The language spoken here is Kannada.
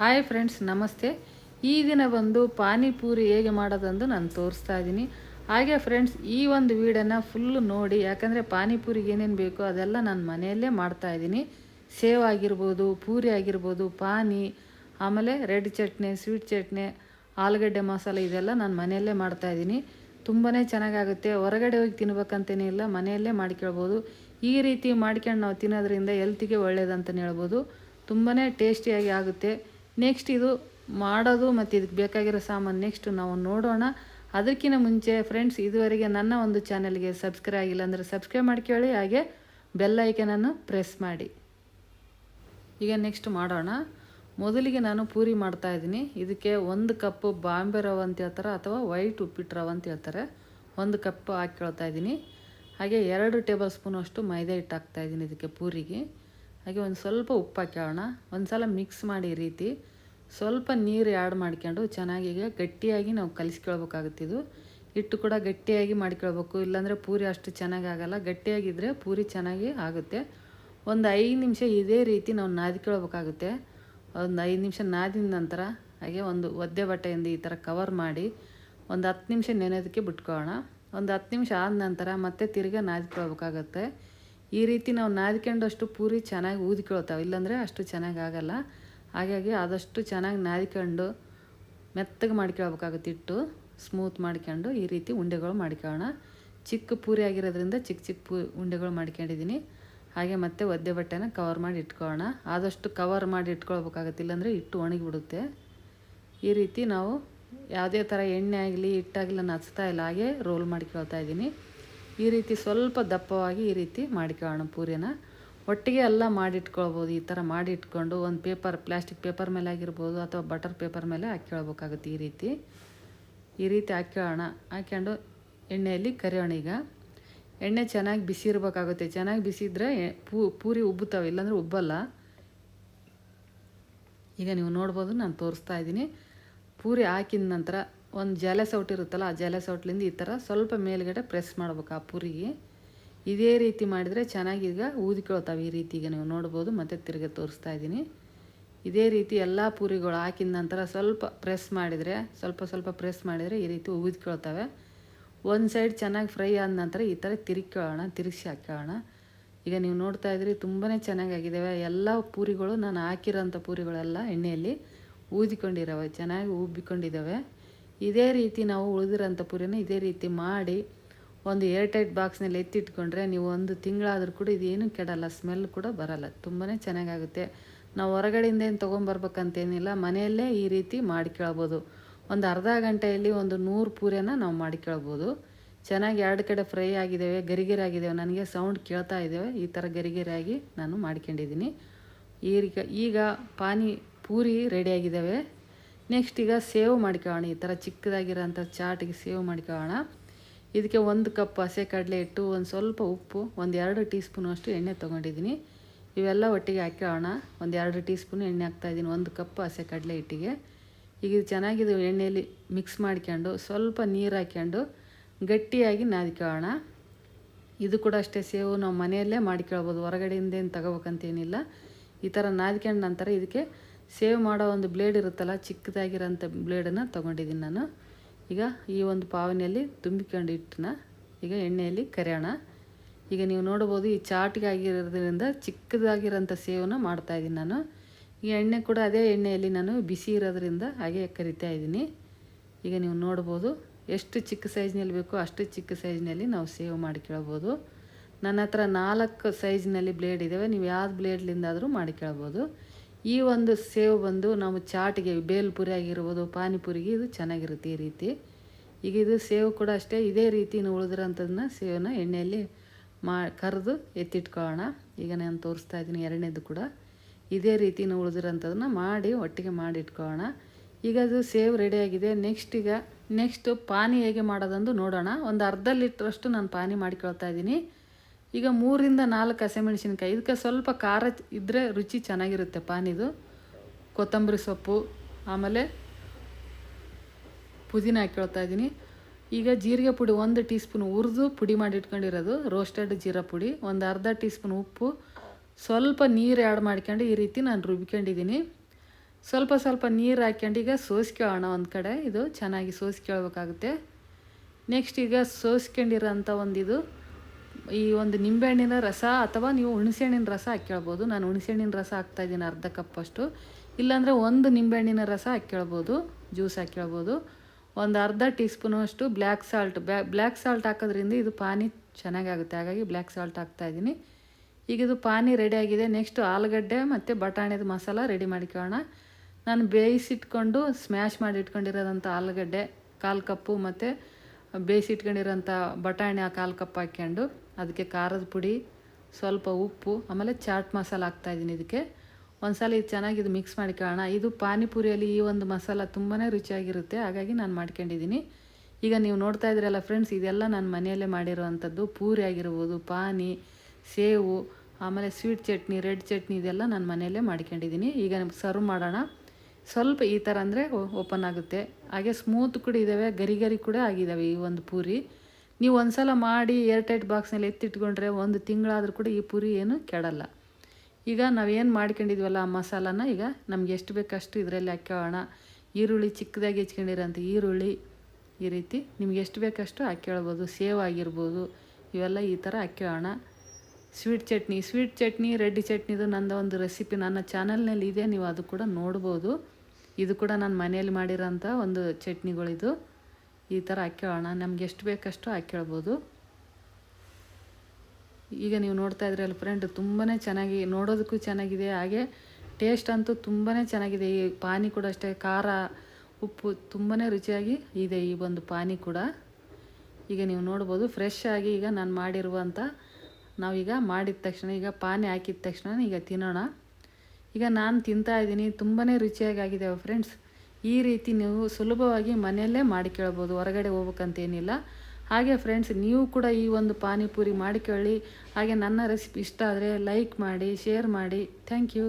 ಹಾಯ್ ಫ್ರೆಂಡ್ಸ್ ನಮಸ್ತೆ. ಈ ದಿನ ಬಂದು ಪಾನಿಪೂರಿ ಹೇಗೆ ಮಾಡೋದಂದು ನಾನು ತೋರಿಸ್ತಾ ಇದ್ದೀನಿ. ಹಾಗೆ ಫ್ರೆಂಡ್ಸ್ ಈ ಒಂದು ವೀಡಿಯೋನ ಫುಲ್ಲು ನೋಡಿ, ಯಾಕಂದರೆ ಪಾನಿಪೂರಿಗೆ ಏನೇನು ಬೇಕೋ ಅದೆಲ್ಲ ನಾನು ಮನೆಯಲ್ಲೇ ಮಾಡ್ತಾ ಇದ್ದೀನಿ. ಸೇವ್ ಆಗಿರ್ಬೋದು, ಪೂರಿ ಆಗಿರ್ಬೋದು, ಪಾನಿ, ಆಮೇಲೆ ರೆಡ್ ಚಟ್ನಿ ಸ್ವೀಟ್ ಚಟ್ನಿ, ಆಲೂಗಡ್ಡೆ ಮಸಾಲೆ ಇದೆಲ್ಲ ನಾನು ಮನೆಯಲ್ಲೇ ಮಾಡ್ತಾ ಇದ್ದೀನಿ. ತುಂಬಾ ಚೆನ್ನಾಗಾಗುತ್ತೆ. ಹೊರಗಡೆ ಹೋಗಿ ತಿನ್ಬೇಕಂತೇನಿಲ್ಲ ಮನೆಯಲ್ಲೇ ಮಾಡ್ಕೊಳ್ಬೋದು. ಈ ರೀತಿ ಮಾಡ್ಕೊಂಡು ನಾವು ತಿನ್ನೋದ್ರಿಂದ ಹೆಲ್ತಿಗೆ ಒಳ್ಳೇದಂತಲೇ ಹೇಳ್ಬೋದು. ತುಂಬಾ ಟೇಸ್ಟಿಯಾಗಿ ಆಗುತ್ತೆ. ನೆಕ್ಸ್ಟ್ ಇದು ಮಾಡೋದು ಮತ್ತು ಇದಕ್ಕೆ ಬೇಕಾಗಿರೋ ಸಾಮಾನು ನೆಕ್ಸ್ಟ್ ನಾವು ನೋಡೋಣ. ಅದಕ್ಕಿಂತ ಮುಂಚೆ ಫ್ರೆಂಡ್ಸ್ ಇದುವರೆಗೆ ನನ್ನ ಒಂದು ಚಾನಲ್ಗೆ ಸಬ್ಸ್ಕ್ರೈಬ್ ಆಗಿಲ್ಲ ಅಂದರೆ ಸಬ್ಸ್ಕ್ರೈಬ್ ಮಾಡ್ಕೊಳ್ಳಿ. ಹಾಗೆ ಬೆಲ್ ಐಕನನ್ನು ಪ್ರೆಸ್ ಮಾಡಿ. ಈಗ ನೆಕ್ಸ್ಟ್ ಮಾಡೋಣ. ಮೊದಲಿಗೆ ನಾನು ಪೂರಿ ಮಾಡ್ತಾ ಇದ್ದೀನಿ. ಇದಕ್ಕೆ ಒಂದು ಕಪ್ಪು ಬಾಂಬೆ ರವೆ ಅಂತ ಹೇಳ್ತಾರೆ ಅಥವಾ ವೈಟ್ ಉಪ್ಪಿಟ್ಟು ರವೆ ಅಂತ ಹೇಳ್ತಾರೆ. ಒಂದು ಕಪ್ ಹಾಕ್ಕೊಳ್ತಾ ಇದ್ದೀನಿ. ಹಾಗೆ ಎರಡು ಟೇಬಲ್ ಸ್ಪೂನ್ ಅಷ್ಟು ಮೈದಾ ಹಿಟ್ಟು ಹಾಕ್ತಾಯಿದ್ದೀನಿ ಇದಕ್ಕೆ ಪೂರಿಗೆ. ಹಾಗೆ ಒಂದು ಸ್ವಲ್ಪ ಉಪ್ಪು ಹಾಕೋಣ ಒಂದು ಸಲ ಮಿಕ್ಸ್ ಮಾಡಿ ರೀತಿ. ಸ್ವಲ್ಪ ನೀರು ಆ್ಯಡ್ ಮಾಡ್ಕೊಂಡು ಚೆನ್ನಾಗಿ ಈಗ ಗಟ್ಟಿಯಾಗಿ ನಾವು ಕಲಿಸ್ಕೊಳ್ಬೇಕಾಗುತ್ತೆ ಇದು. ಹಿಟ್ಟು ಕೂಡ ಗಟ್ಟಿಯಾಗಿ ಮಾಡ್ಕೊಳ್ಬೇಕು. ಇಲ್ಲಾಂದರೆ ಪೂರಿ ಅಷ್ಟು ಚೆನ್ನಾಗಿ ಆಗಲ್ಲ. ಗಟ್ಟಿಯಾಗಿದ್ದರೆ ಪೂರಿ ಚೆನ್ನಾಗಿ ಆಗುತ್ತೆ. ಒಂದು ಐದು ನಿಮಿಷ ಇದೇ ರೀತಿ ನಾವು ನಾದಿಕೊಳ್ಬೇಕಾಗುತ್ತೆ. ಒಂದು ಐದು ನಿಮಿಷ ನಾದಿದ ನಂತರ ಹಾಗೆ ಒಂದು ಒದ್ದೆ ಬಟ್ಟೆಯಿಂದ ಈ ಥರ ಕವರ್ ಮಾಡಿ ಒಂದು ಹತ್ತು ನಿಮಿಷ ನೆನೆಯೋದಕ್ಕೆ ಬಿಟ್ಕೊಳ್ಳೋಣ ಒಂದು ಹತ್ತು ನಿಮಿಷ ಆದ ನಂತರ ಮತ್ತೆ ತಿರ್ಗಾ ನಾದಿಕೊಳ್ಬೇಕಾಗತ್ತೆ. ಈ ರೀತಿ ನಾವು ನಾದ್ಕೊಂಡಷ್ಟು ಪೂರಿ ಚೆನ್ನಾಗಿ ಊದಿಕೊಳ್ತಾವೆ. ಇಲ್ಲಾಂದರೆ ಅಷ್ಟು ಚೆನ್ನಾಗಿ ಆಗಲ್ಲ. ಹಾಗಾಗಿ ಆದಷ್ಟು ಚೆನ್ನಾಗಿ ನಾದ್ಕೊಂಡು ಮೆತ್ತಗೆ ಮಾಡ್ಕೊಳ್ಬೇಕಾಗುತ್ತೆ ಇಟ್ಟು ಸ್ಮೂತ್ ಮಾಡ್ಕೊಂಡು ಈ ರೀತಿ ಉಂಡೆಗಳು ಮಾಡ್ಕೊಳ್ಳೋಣ. ಚಿಕ್ಕ ಪೂರಿ ಆಗಿರೋದ್ರಿಂದ ಚಿಕ್ಕ ಚಿಕ್ಕ ಪೂ ಉಂಡೆಗಳು ಮಾಡ್ಕೊಂಡಿದ್ದೀನಿ. ಹಾಗೆ ಮತ್ತೆ ಒದ್ದೆ ಬಟ್ಟೆನ ಕವರ್ ಮಾಡಿ ಇಟ್ಕೊಳ್ಳೋಣ. ಆದಷ್ಟು ಕವರ್ ಮಾಡಿ ಇಟ್ಕೊಳ್ಬೇಕಾಗುತ್ತೆ. ಇಲ್ಲಾಂದರೆ ಇಟ್ಟು ಒಣಗಿಬಿಡುತ್ತೆ. ಈ ರೀತಿ ನಾವು ಯಾವುದೇ ಥರ ಎಣ್ಣೆ ಆಗಲಿ ಹಿಟ್ಟಾಗಲಿ ನಾನು ಹಚ್ತಾ ಇಲ್ಲ. ಹಾಗೆ ರೋಲ್ ಮಾಡ್ಕೊಳ್ತಾ ಇದ್ದೀನಿ. ಈ ರೀತಿ ಸ್ವಲ್ಪ ದಪ್ಪವಾಗಿ ಈ ರೀತಿ ಮಾಡ್ಕೊಳ್ಳೋಣ ಪೂರಿನ. ಒಟ್ಟಿಗೆ ಎಲ್ಲ ಮಾಡಿಟ್ಕೊಳ್ಬೋದು, ಈ ಥರ ಮಾಡಿ ಇಟ್ಕೊಂಡು ಒಂದು ಪೇಪರ್, ಪ್ಲಾಸ್ಟಿಕ್ ಪೇಪರ್ ಮೇಲೆ ಆಗಿರ್ಬೋದು ಅಥವಾ ಬಟರ್ ಪೇಪರ್ ಮೇಲೆ ಹಾಕ್ಕೊಳ್ಬೇಕಾಗುತ್ತೆ ಈ ರೀತಿ. ಈ ರೀತಿ ಹಾಕ್ಕೊಳ್ಳೋಣ. ಹಾಕ್ಕೊಂಡು ಎಣ್ಣೆಯಲ್ಲಿ ಕರಿಯೋಣ ಈಗ. ಎಣ್ಣೆ ಚೆನ್ನಾಗಿ ಬಿಸಿ ಇರಬೇಕಾಗುತ್ತೆ. ಚೆನ್ನಾಗಿ ಬಿಸಿದ್ರೆ ಪೂ, ಪೂರಿ ಉಬ್ಬುತ್ತವೆ, ಇಲ್ಲಾಂದರೆ ಉಬ್ಬಲ್ಲ. ಈಗ ನೀವು ನೋಡ್ಬೋದು, ನಾನು ತೋರಿಸ್ತಾ ಇದ್ದೀನಿ. ಪೂರಿ ಹಾಕಿದ ನಂತರ ಒಂದು ಜಲೆ ಸೌಟ್ ಇರುತ್ತಲ್ಲ, ಆ ಜಲೆ ಸೌಟ್ಲಿಂದ ಈ ಥರ ಸ್ವಲ್ಪ ಮೇಲ್ಗಡೆ ಪ್ರೆಸ್ ಮಾಡ್ಬೇಕು ಆ ಪುರಿಗೆ. ಇದೇ ರೀತಿ ಮಾಡಿದರೆ ಚೆನ್ನಾಗಿ ಈಗ ಊದಿಕೊಳ್ತಾವೆ ಈ ರೀತಿ ಈಗ ನೀವು ನೋಡ್ಬೋದು, ಮತ್ತೆ ತಿರುಗಿ ತೋರಿಸ್ತಾ ಇದ್ದೀನಿ. ಇದೇ ರೀತಿ ಎಲ್ಲ ಪೂರಿಗಳು ಹಾಕಿದ ನಂತರ ಸ್ವಲ್ಪ ಪ್ರೆಸ್ ಮಾಡಿದರೆ, ಸ್ವಲ್ಪ ಸ್ವಲ್ಪ ಪ್ರೆಸ್ ಮಾಡಿದರೆ ಈ ರೀತಿ ಊದ್ಕೊಳ್ತವೆ. ಒಂದು ಸೈಡ್ ಚೆನ್ನಾಗಿ ಫ್ರೈ ಆದ ನಂತರ ಈ ಥರ ತಿರುಗಿಕೊಳ್ಳೋಣ ತಿರುಗಿಸಿ ಹಾಕೋಣ ಈಗ ನೀವು ನೋಡ್ತಾ ಇದ್ರಿ ತುಂಬಾ ಚೆನ್ನಾಗಾಗಿದ್ದಾವೆ. ಎಲ್ಲ ಪೂರಿಗಳು, ನಾನು ಹಾಕಿರೋಂಥ ಪೂರಿಗಳೆಲ್ಲ ಎಣ್ಣೆಯಲ್ಲಿ ಊದಿಕೊಂಡಿರವೆ ಚೆನ್ನಾಗಿ ಉಬ್ಬಿಕೊಂಡಿದ್ದಾವೆ. ಇದೇ ರೀತಿ ನಾವು ಉಳಿದಿರೋಂಥ ಪುರಿನ ಇದೇ ರೀತಿ ಮಾಡಿ ಒಂದು ಏರ್ಟೈಟ್ ಬಾಕ್ಸ್ನಲ್ಲಿ ಎತ್ತಿಟ್ಕೊಂಡ್ರೆ ನೀವು ಒಂದು ತಿಂಗಳಾದರೂ ಕೂಡ ಇದೇನು ಕೆಡಲ್ಲ, ಸ್ಮೆಲ್ ಕೂಡ ಬರಲ್ಲ ತುಂಬಾ ಚೆನ್ನಾಗಾಗುತ್ತೆ. ನಾವು ಹೊರಗಡೆಯಿಂದ ಏನು ತೊಗೊಂಬರ್ಬೇಕಂತೇನಿಲ್ಲ, ಮನೆಯಲ್ಲೇ ಈ ರೀತಿ ಮಾಡ್ಕೊಳ್ಬೋದು ಒಂದು ಅರ್ಧ ಗಂಟೆಯಲ್ಲಿ ಒಂದು ನೂರು ಪೂರೆನ ನಾವು ಮಾಡ್ಕೊಳ್ಬೋದು ಚೆನ್ನಾಗಿ ಎರಡು ಕಡೆ ಫ್ರೈ ಆಗಿದ್ದಾವೆ ಗರಿಗೆರೆ ಆಗಿದ್ದಾವೆ ನನಗೆ ಸೌಂಡ್ ಕೇಳ್ತಾ ಇದ್ದಾವೆ, ಈ ಥರ ಗರಿಗರಿಯಾಗಿ ನಾನು ಮಾಡ್ಕೊಂಡಿದ್ದೀನಿ. ಈಗ ಈಗ ಪಾನಿ ಪೂರಿ ರೆಡಿಯಾಗಿದ್ದಾವೆ ನೆಕ್ಸ್ಟ್ ಈಗ ಸೇವ್ ಮಾಡ್ಕೊಳ್ಳೋಣ. ಈ ಥರ ಚಿಕ್ಕದಾಗಿರೋಂಥ ಚಾಟಿಗೆ ಸೇವ್ ಮಾಡ್ಕೊಳ್ಳೋಣ. ಇದಕ್ಕೆ ಒಂದು ಕಪ್ ಹಸೆ ಕಡಲೆ ಹಿಟ್ಟು, ಒಂದು ಸ್ವಲ್ಪ ಉಪ್ಪು, ಒಂದು ಎರಡು ಟೀ ಸ್ಪೂನು ಅಷ್ಟು ಎಣ್ಣೆ ತೊಗೊಂಡಿದ್ದೀನಿ. ಇವೆಲ್ಲ ಒಟ್ಟಿಗೆ ಹಾಕ್ಕೊಳ್ಳೋಣ ಒಂದು ಎರಡು ಟೀ ಸ್ಪೂನ್ ಎಣ್ಣೆ ಹಾಕ್ತಾಯಿದ್ದೀನಿ ಒಂದು ಕಪ್ ಹಸೆ ಕಡಲೆ ಹಿಟ್ಟಿಗೆ. ಈಗ ಇದು ಚೆನ್ನಾಗಿದ್ದು ಎಣ್ಣೆಯಲ್ಲಿ ಮಿಕ್ಸ್ ಮಾಡ್ಕೊಂಡು ಸ್ವಲ್ಪ ನೀರು ಹಾಕ್ಕೊಂಡು ಗಟ್ಟಿಯಾಗಿ ನಾದಿಕೊಳ್ಳೋಣ. ಇದು ಕೂಡ ಅಷ್ಟೇ ಸೇವು ನಾವು ಮನೆಯಲ್ಲೇ ಮಾಡ್ಕೊಳ್ಬೋದು. ಹೊರಗಡೆಯಿಂದೇನು ತಗೋಬೇಕಂತೇನಿಲ್ಲ. ಈ ಥರ ನಾದ್ಕೊಂಡು ನಂತರ ಇದಕ್ಕೆ ಸೇವ್ ಮಾಡೋ ಒಂದು ಬ್ಲೇಡ್ ಇರುತ್ತಲ್ಲ, ಚಿಕ್ಕದಾಗಿರೋಂಥ ಬ್ಲೇಡನ್ನು ತೊಗೊಂಡಿದ್ದೀನಿ ನಾನು. ಈಗ ಈ ಒಂದು ಪಾವನೆಯಲ್ಲಿ ತುಂಬಿಕೊಂಡು ಹಿಟ್ಟನ್ನ ಈಗ ಎಣ್ಣೆಯಲ್ಲಿ ಕರೆಯೋಣ. ಈಗ ನೀವು ನೋಡ್ಬೋದು ಈ ಚಾಟಿಗೆ ಆಗಿರೋದ್ರಿಂದ ಚಿಕ್ಕದಾಗಿರೋಂಥ ಸೇವನ್ನ ಮಾಡ್ತಾಯಿದ್ದೀನಿ ನಾನು. ಈ ಎಣ್ಣೆ ಕೂಡ ಅದೇ ಎಣ್ಣೆಯಲ್ಲಿ ನಾನು ಬಿಸಿ ಇರೋದ್ರಿಂದ ಹಾಗೆ ಕರಿತಾ ಇದ್ದೀನಿ. ಈಗ ನೀವು ನೋಡ್ಬೋದು ಎಷ್ಟು ಚಿಕ್ಕ ಸೈಜ್ನಲ್ಲಿ ಬೇಕೋ ಅಷ್ಟು ಚಿಕ್ಕ ಸೈಜ್ನಲ್ಲಿ ನಾವು ಸೇವ್ ಮಾಡಿಕೊಳ್ಬೋದು ನನ್ನ ಹತ್ರ ನಾಲ್ಕು ಸೈಜ್ನಲ್ಲಿ ಬ್ಲೇಡ್ ಇದ್ದಾವೆ ನೀವು ಯಾವ್ದು ಬ್ಲೇಡ್ಲಿಂದಾದರೂ ಮಾಡಿಕೊಳ್ಬೋದು ಈ ಒಂದು ಸೇವ್ ಬಂದು ನಾವು ಚಾಟ್ಗೆ ಬೇಲ್ಪುರಿ ಆಗಿರ್ಬೋದು, ಪಾನಿಪುರಿಗೆ ಇದು ಚೆನ್ನಾಗಿರುತ್ತೆ ಈ ರೀತಿ. ಈಗ ಇದು ಸೇವ್ ಕೂಡ ಅಷ್ಟೇ, ಇದೇ ರೀತಿ ಉಳಿದಿರೋಂಥದ್ದನ್ನ ಸೇವನ್ನ ಎಣ್ಣೆಯಲ್ಲಿ ಮಾ, ಕರೆದು ಎತ್ತಿಟ್ಕೊಳ್ಳೋಣ. ಈಗ ನಾನು ತೋರಿಸ್ತಾ ಇದ್ದೀನಿ ಎರಡನೇದು ಕೂಡ. ಇದೇ ರೀತಿ ಉಳಿದಿರೋಂಥದನ್ನ ಮಾಡಿ ಒಟ್ಟಿಗೆ ಮಾಡಿ ಇಟ್ಕೊಳ್ಳೋಣ ಈಗ ಅದು ಸೇವ್ ರೆಡಿಯಾಗಿದೆ ನೆಕ್ಸ್ಟ್ ಈಗ ನೆಕ್ಸ್ಟು ಪಾನಿ ಹೇಗೆ ಮಾಡೋದಂದು ನೋಡೋಣ. ಒಂದು ಅರ್ಧ ಲೀಟ್ರಷ್ಟು ನಾನು ಪಾನಿ ಮಾಡಿಕೊಳ್ತಾ ಇದ್ದೀನಿ. ಈಗ ಮೂರಿಂದ ನಾಲ್ಕು ಹಸಿಮೆಣಸಿನ್ಕಾಯಿ. ಇದಕ್ಕೆ ಸ್ವಲ್ಪ ಖಾರ ಇದ್ದರೆ ರುಚಿ ಚೆನ್ನಾಗಿರುತ್ತೆ ಪಾನಿದು. ಕೊತ್ತಂಬರಿ ಸೊಪ್ಪು, ಆಮೇಲೆ ಪುದೀನ ಹಾಕ್ಕೊಳ್ತಾ ಇದ್ದೀನಿ. ಈಗ ಜೀರಿಗೆ ಪುಡಿ ಒಂದು ಟೀ ಸ್ಪೂನ್ ಹುರಿದು ಪುಡಿ ಮಾಡಿ ಇಟ್ಕೊಂಡಿರೋದು. ರೋಸ್ಟೆಡ್ ಜೀರಾ ಪುಡಿ, ಒಂದು ಅರ್ಧ ಟೀ ಸ್ಪೂನ್ ಉಪ್ಪು. ಸ್ವಲ್ಪ ನೀರು ಆ್ಯಡ್ ಮಾಡ್ಕೊಂಡು ಈ ರೀತಿ ನಾನು ರುಬ್ಕೊಂಡಿದ್ದೀನಿ. ಸ್ವಲ್ಪ ಸ್ವಲ್ಪ ನೀರು ಹಾಕ್ಯಂಡು ಈಗ ಸೋಸ್ಕೊಳ್ಳೋಣ ಒಂದು ಕಡೆ. ಇದು ಚೆನ್ನಾಗಿ ಸೋಸ್ಕೊಳ್ಬೇಕಾಗುತ್ತೆ. ನೆಕ್ಸ್ಟ್ ಈಗ ಸೋಸ್ಕೊಂಡಿರೋಂಥ ಒಂದಿದು ಈ ಒಂದು ನಿಂಬೆಹಣ್ಣಿನ ರಸ ಅಥವಾ ನೀವು ಹುಣಸೆಹಣ್ಣಿನ ರಸ ಹಾಕ್ಕೊಳ್ಬೋದು. ನಾನು ಹುಣಸೆಹಣ್ಣಿನ ರಸ ಹಾಕ್ತಾ ಇದ್ದೀನಿ ಅರ್ಧ ಕಪ್ಪಷ್ಟು ಇಲ್ಲಾಂದರೆ ಒಂದು ನಿಂಬೆಹಣ್ಣಿನ ರಸ ಹಾಕ್ಕೊಳ್ಬೋದು, ಜ್ಯೂಸ್ ಹಾಕ್ಕೊಳ್ಬೋದು. ಒಂದು ಅರ್ಧ ಟೀ ಸ್ಪೂನಷ್ಟು ಬ್ಲ್ಯಾಕ್ ಸಾಲ್ಟ್, ಬ್ಯಾ, ಬ್ಲ್ಯಾಕ್ ಸಾಲ್ಟ್ ಹಾಕೋದ್ರಿಂದ ಇದು ಪಾನಿ ಚೆನ್ನಾಗಾಗುತ್ತೆ. ಹಾಗಾಗಿ ಬ್ಲ್ಯಾಕ್ ಸಾಲ್ಟ್ ಹಾಕ್ತಾ ಇದ್ದೀನಿ. ಈಗ ಇದು ಪಾನಿ ರೆಡಿಯಾಗಿದೆ ನೆಕ್ಸ್ಟ್ ಆಲೂಗಡ್ಡೆ ಮತ್ತು ಬಟಾಣಿದ ಮಸಾಲ ರೆಡಿ ಮಾಡ್ಕೊಳ್ಳೋಣ. ನಾನು ಬೇಯಿಸಿಟ್ಕೊಂಡು ಸ್ಮ್ಯಾಶ್ ಮಾಡಿ ಇಟ್ಕೊಂಡಿರೋದಂಥ ಆಲೂಗಡ್ಡೆ, ಕಾಲು ಕಪ್ಪು ಮತ್ತು ಬೇಯಿಸಿಟ್ಕೊಂಡಿರೋಂಥ ಬಟಾಣಿ ಆ ಕಾಲು ಕಪ್ ಹಾಕ್ಕೊಂಡು. ಅದಕ್ಕೆ ಖಾರದ ಪುಡಿ, ಸ್ವಲ್ಪ ಉಪ್ಪು, ಆಮೇಲೆ ಚಾಟ್ ಮಸಾಲ ಹಾಕ್ತಾಯಿದ್ದೀನಿ ಇದಕ್ಕೆ. ಒಂದ್ಸಲ ಇದು ಚೆನ್ನಾಗಿ ಇದು ಮಿಕ್ಸ್ ಮಾಡ್ಕೊಳ್ಳೋಣ ಇದು ಪಾನಿಪುರಿಯಲ್ಲಿ ಈ ಒಂದು ಮಸಾಲ ತುಂಬಾ ರುಚಿಯಾಗಿರುತ್ತೆ, ಹಾಗಾಗಿ ನಾನು ಮಾಡ್ಕೊಂಡಿದ್ದೀನಿ. ಈಗ ನೀವು ನೋಡ್ತಾ ಇದ್ದೀರಲ್ಲ ಫ್ರೆಂಡ್ಸ್ ಇದೆಲ್ಲ ನಾನು ಮನೆಯಲ್ಲೇ ಮಾಡಿರುವಂಥದ್ದು. ಪೂರಿ ಆಗಿರ್ಬೋದು, ಪಾನಿ, ಸೇವು, ಆಮೇಲೆ ಸ್ವೀಟ್ ಚಟ್ನಿ ರೆಡ್ ಚಟ್ನಿ ಇದೆಲ್ಲ ನಾನು ಮನೆಯಲ್ಲೇ ಮಾಡ್ಕೊಂಡಿದ್ದೀನಿ. ಈಗ ಸರ್ವ್ ಮಾಡೋಣ. ಸ್ವಲ್ಪ ಈ ಥರ ಅಂದರೆ ಓಪನ್ ಆಗುತ್ತೆ. ಹಾಗೆ ಸ್ಮೂತ್ ಕೂಡ ಇದ್ದಾವೆ ಗರಿ ಗರಿ ಕೂಡ ಆಗಿದ್ದಾವೆ ಈ ಒಂದು ಪೂರಿ. ನೀವು ಒಂದು ಸಲ ಮಾಡಿ ಏರ್ಟೈಟ್ ಬಾಕ್ಸ್ನಲ್ಲಿ ಎತ್ತಿಟ್ಕೊಂಡ್ರೆ ಒಂದು ತಿಂಗಳಾದರೂ ಕೂಡ ಈ ಪುರಿ ಏನು ಕೆಡಲ್ಲ. ಈಗ ನಾವೇನು ಮಾಡ್ಕೊಂಡಿದ್ವಲ್ಲ ಆ ಮಸಾಲಾನ, ಈಗ ನಮ್ಗೆ ಎಷ್ಟು ಬೇಕಷ್ಟು ಇದರಲ್ಲಿ ಹಾಕ್ಕೋಣ ಈರುಳ್ಳಿ ಚಿಕ್ಕದಾಗಿ ಹೆಚ್ಕೊಂಡಿರೋಂಥ ಈರುಳ್ಳಿ ಈ ರೀತಿ ನಿಮ್ಗೆ ಎಷ್ಟು ಬೇಕಷ್ಟು ಹಾಕ್ಕೊಳ್ಬೋದು ಸೇವ್ ಆಗಿರ್ಬೋದು. ಇವೆಲ್ಲ ಈ ಥರ ಹಾಕ್ಕೋಣ sweet chutney sweet chutney, red ಚಟ್ನಿದು ನಂದು ಒಂದು ರೆಸಿಪಿ ನನ್ನ ಚಾನಲ್ನಲ್ಲಿ ಇದೆ, ನೀವು ಅದು ಕೂಡ ನೋಡ್ಬೋದು. ಇದು ಕೂಡ ನಾನು ಮನೆಯಲ್ಲಿ ಮಾಡಿರೋಂಥ ಒಂದು ಚಟ್ನಿಗಳಿದು. ಈ ಥರ ಹಾಕ್ಕೊಳ್ಳೋಣ ನಮ್ಗೆ ಎಷ್ಟು ಬೇಕಷ್ಟು ಹಾಕ್ಕೊಳ್ಬೋದು ಈಗ ನೀವು ನೋಡ್ತಾ ಇದ್ರಲ್ಲ ಫ್ರೆಂಡ್ ತುಂಬಾ ಚೆನ್ನಾಗಿ ನೋಡೋದಕ್ಕೂ ಚೆನ್ನಾಗಿದೆ. ಹಾಗೆ ಟೇಸ್ಟ್ ಅಂತೂ ತುಂಬಾ ಚೆನ್ನಾಗಿದೆ. ಈ ಪಾನಿ ಕೂಡ ಅಷ್ಟೇ, ಖಾರ, ಉಪ್ಪು ತುಂಬಾ ರುಚಿಯಾಗಿ ಇದೆ ಈ ಒಂದು ಪಾನಿ ಕೂಡ. ಈಗ ನೀವು ನೋಡ್ಬೋದು ಫ್ರೆಶ್ ಆಗಿ ಈಗ ನಾನು ಮಾಡಿರುವಂಥ ನಾವೀಗ ಮಾಡಿದ ತಕ್ಷಣ, ಈಗ ಪಾನಿ ಹಾಕಿದ ತಕ್ಷಣ ಈಗ ತಿನ್ನೋಣ. ಈಗ ನಾನು ತಿಂತಾ ಇದ್ದೀನಿ ತುಂಬಾ ರುಚಿಯಾಗಿ ಆಗಿದೆ ಫ್ರೆಂಡ್ಸ್ ಈ ರೀತಿ ನೀವು ಸುಲಭವಾಗಿ ಮನೆಯಲ್ಲೇ ಮಾಡಿಕೊಳ್ಬೋದು ಹೊರಗಡೆ ಹೋಗ್ಬೇಕಂತೇನಿಲ್ಲ. ಹಾಗೆ ಫ್ರೆಂಡ್ಸ್ ನೀವು ಕೂಡ ಈ ಒಂದು ಪಾನಿಪುರಿ ಮಾಡಿಕೊಳ್ಳಿ ಹಾಗೆ ನನ್ನ ರೆಸಿಪಿ ಇಷ್ಟ ಆದರೆ ಲೈಕ್ ಮಾಡಿ ಶೇರ್ ಮಾಡಿ. Thank you